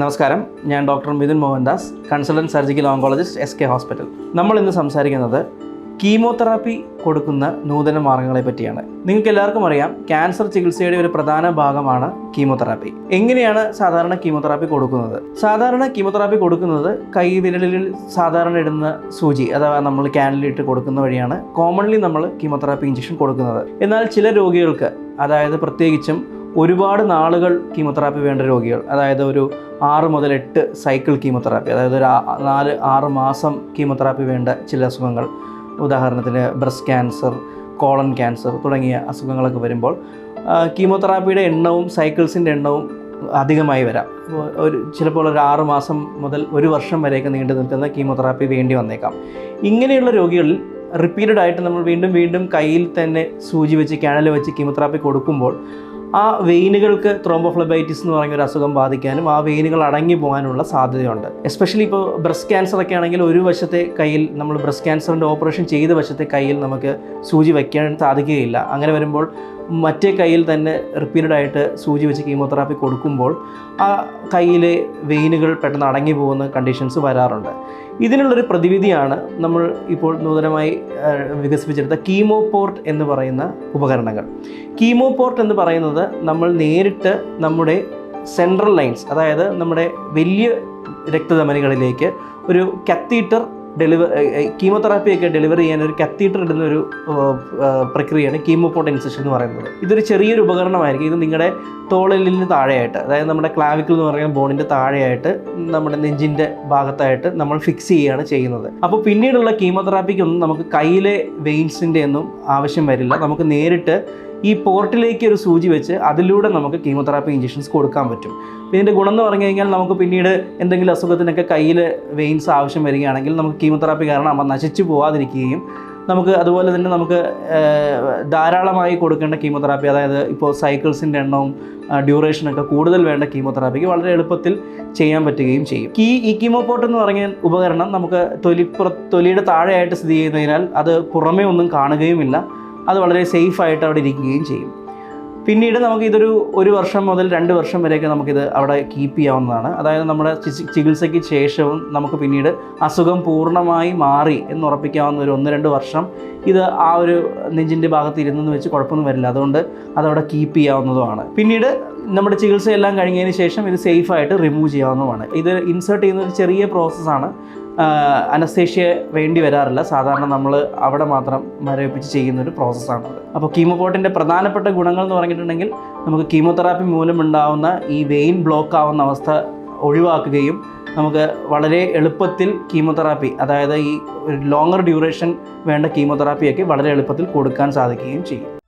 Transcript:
നമസ്കാരം. ഞാൻ doctor Mithun Mohandas consultant surgical oncologist S K hospital. നമ്മൾ ഇന്ന് സംസാരിക്കുന്നത് കീമോതെറാപ്പി കൊടുക്കുന്ന നൂതന മാർഗങ്ങളെ പറ്റിയാണ്. നിങ്ങൾക്ക് എല്ലാവർക്കും അറിയാം ക്യാൻസർ ചികിത്സയുടെ ഒരു പ്രധാന ഭാഗമാണ് കീമോതെറാപ്പി. എങ്ങനെയാണ് സാധാരണ കീമോതെറാപ്പി കൊടുക്കുന്നത്? സാധാരണ കീമോതെറാപ്പി കൊടുക്കുന്നത് കൈവിരലിൽ സാധാരണ ഇടുന്ന സൂചി അഥവാ നമ്മൾ ക്യാനിലിട്ട് കൊടുക്കുന്ന വഴിയാണ്. കോമൺലി നമ്മൾ കീമോതെറാപ്പി ഇഞ്ചക്ഷൻ കൊടുക്കുന്നത്. എന്നാൽ ചില രോഗികൾക്ക് അതായത് പ്രത്യേകിച്ചും ഒരുപാട് നാളുകൾ കീമോതെറാപ്പി വേണ്ട രോഗികൾ. അതായത് ഒരു ആറ് മുതൽ എട്ട് സൈക്കിൾ കീമോതെറാപ്പി. അതായത് ഒരു നാല് ആറ് മാസം കീമോതെറാപ്പി വേണ്ട ചില അസുഖങ്ങൾ. ഉദാഹരണത്തിന് ബ്രസ്റ്റ് ക്യാൻസർ കോളൻ ക്യാൻസർ തുടങ്ങിയ അസുഖങ്ങളൊക്കെ വരുമ്പോൾ കീമോതെറാപ്പിയുടെ എണ്ണവും സൈക്കിൾസിന്റെ എണ്ണവും അധികമായി വരാം. ഒരു ചിലപ്പോൾ ഒരു ആറ് മാസം മുതൽ ഒരു വർഷം വരെയൊക്കെ നീണ്ടു നിൽക്കുന്ന കീമോതെറാപ്പി വേണ്ടി വന്നേക്കാം. ഇങ്ങനെയുള്ള രോഗികളിൽ റിപ്പീറ്റഡ് ആയിട്ട് നമ്മൾ വീണ്ടും വീണ്ടും കയ്യിൽ തന്നെ സൂചി വെച്ച് ക്യാനൽ വെച്ച് കീമോതെറാപ്പി കൊടുക്കുമ്പോൾ ആ വെയിനുകൾക്ക് ത്രോംബോഫ്ലബൈറ്റിസ് എന്ന് പറയുന്ന ഒരു അസുഖം ബാധിക്കാനും ആ വെയിനുകൾ അടങ്ങി പോകാനുള്ള സാധ്യതയുണ്ട്. എസ്പെഷ്യലി ഇപ്പോൾ ബ്രസ്റ്റ് ക്യാൻസർ ഒക്കെ ആണെങ്കിൽ ഒരു വശത്തെ കയ്യിൽ നമ്മൾ ബ്രസ്റ്റ് ക്യാൻസറിന്റെ ഓപ്പറേഷൻ ചെയ്ത വശത്തെ കയ്യിൽ നമുക്ക് സൂചി വയ്ക്കാൻ സാധിക്കുകയില്ല. അങ്ങനെ വരുമ്പോൾ മറ്റേ കയ്യിൽ തന്നെ റിപ്പീറ്റഡ് ആയിട്ട് സൂചി വെച്ച് കീമോതെറാപ്പി കൊടുക്കുമ്പോൾ ആ കയ്യിലെ വെയിനുകൾ പെട്ടെന്ന് അടങ്ങി പോകുന്ന കണ്ടീഷൻസ് വരാറുണ്ട്. ഇതിനുള്ളൊരു പ്രതിവിധിയാണ് നമ്മൾ ഇപ്പോൾ നൂതനമായി വികസിപ്പിച്ചെടുത്ത കീമോപോർട്ട് എന്ന് പറയുന്ന ഉപകരണങ്ങൾ. കീമോപോർട്ട് എന്ന് പറയുന്നത് നമ്മൾ നേരിട്ട് നമ്മുടെ സെൻട്രൽ ലൈൻസ് അതായത് നമ്മുടെ വലിയ രക്തധമനികളിലേക്ക് ഒരു കത്തീറ്റർ ഡെലിവർ കീമോതെറാപ്പിയൊക്കെ ഡെലിവറി ചെയ്യാൻ ഒരു കത്തീറ്റർ ഇടുന്ന ഒരു പ്രക്രിയയാണ് കീമോപോട്ടൻസിഷൻ എന്ന് പറയുന്നത്. ഇതൊരു ചെറിയൊരു ഉപകരണമായിരിക്കും. ഇത് നിങ്ങളുടെ തോളലിന് താഴെയായിട്ട് അതായത് നമ്മുടെ ക്ലാവിക്കിൾ എന്ന് പറയുന്ന ബോണിന്റെ താഴെയായിട്ട് നമ്മുടെ നെഞ്ചിന്റെ ഭാഗത്തായിട്ട് നമ്മൾ ഫിക്സ് ചെയ്യുകയാണ് ചെയ്യുന്നത്. അപ്പോൾ പിന്നീടുള്ള കീമോതെറാപ്പിക്കൊന്നും നമുക്ക് കയ്യിലെ വെയിൻസിന്റെ ഒന്നും ആവശ്യം വരില്ല. നമുക്ക് നേരിട്ട് ഈ പോർട്ടിലേക്ക് ഒരു സൂചി വെച്ച് അതിലൂടെ നമുക്ക് കീമോതെറാപ്പി ഇഞ്ചക്ഷൻസ് കൊടുക്കാൻ പറ്റും. ഇതിന്റെ ഗുണം എന്ന് പറഞ്ഞു കഴിഞ്ഞാൽ നമുക്ക് പിന്നീട് എന്തെങ്കിലും അസുഖത്തിനൊക്കെ കയ്യിൽ വെയിൻസ് ആവശ്യം വരികയാണെങ്കിൽ നമുക്ക് കീമോതെറാപ്പി കാരണം അവ നശിച്ചു പോവാതിരിക്കുകയും നമുക്ക് അതുപോലെ തന്നെ നമുക്ക് ധാരാളമായി കൊടുക്കേണ്ട കീമോതെറാപ്പി അതായത് ഇപ്പോൾ സൈക്കിൾസിന്റെ എണ്ണവും ഡ്യൂറേഷനൊക്കെ കൂടുതൽ വേണ്ട കീമോതെറാപ്പിക്ക് വളരെ എളുപ്പത്തിൽ ചെയ്യാൻ പറ്റുകയും ചെയ്യും. ഈ ഈ കീമോപോർട്ട് എന്ന് പറഞ്ഞ ഉപകരണം നമുക്ക് തൊലിപ്പുറ തൊലിയുടെ താഴെയായിട്ട് സ്ഥിതി ചെയ്യുന്നതിനാൽ അത് പുറമേ ഒന്നും കാണുകയുമില്ല. അത് വളരെ സേഫ് ആയിട്ട് അവിടെ ഇരിക്കുകയും ചെയ്യും. പിന്നീട് നമുക്ക് ഇതൊരു ഒരു വർഷം മുതൽ രണ്ട് വർഷം വരെയൊക്കെ നമുക്കിത് അവിടെ കീപ്പ് ചെയ്യാവുന്നതാണ്. അതായത് നമ്മുടെ ചികിത്സയ്ക്ക് ശേഷവും നമുക്ക് പിന്നീട് അസുഖം പൂർണമായി മാറി എന്ന് ഉറപ്പിക്കാവുന്ന ഒരു ഒന്ന് രണ്ട് വർഷം ഇത് ആ ഒരു നെഞ്ചിന്റെ ഭാഗത്ത് ഇരുന്നെന്ന് വെച്ച് കുഴപ്പമൊന്നും വരില്ല. അതുകൊണ്ട് അതവിടെ കീപ്പ് ചെയ്യാവുന്നതുമാണ്. പിന്നീട് നമ്മുടെ ചികിത്സയെല്ലാം കഴിഞ്ഞതിന് ശേഷം ഇത് സേഫായിട്ട് റിമൂവ് ചെയ്യാവുന്നതുമാണ് ഇത് ഇൻസേർട്ട് ചെയ്യുന്ന ഒരു ചെറിയ പ്രോസസ്സാണ്. അനസ്തേഷ്യ വേണ്ടി വരാറില്ല. സാധാരണ നമ്മൾ അവിടെ മാത്രം മരവിപ്പിച്ച് ചെയ്യുന്ന ഒരു പ്രോസസ്സാണത്. അപ്പോൾ കീമോപോട്ടിന്റെ പ്രധാനപ്പെട്ട ഗുണങ്ങൾ എന്ന് പറഞ്ഞിട്ടുണ്ടെങ്കിൽ നമുക്ക് കീമോതെറാപ്പി മൂലമുണ്ടാവുന്ന ഈ വെയിൻ ബ്ലോക്ക് ആവുന്ന അവസ്ഥ ഒഴിവാക്കുകയും നമുക്ക് വളരെ എളുപ്പത്തിൽ കീമോതെറാപ്പി അതായത് ഈ ലോങ്ങർ ഡ്യൂറേഷൻ വേണ്ട കീമോതെറാപ്പിയൊക്കെ വളരെ എളുപ്പത്തിൽ കൊടുക്കാൻ സാധിക്കുകയും ചെയ്യും.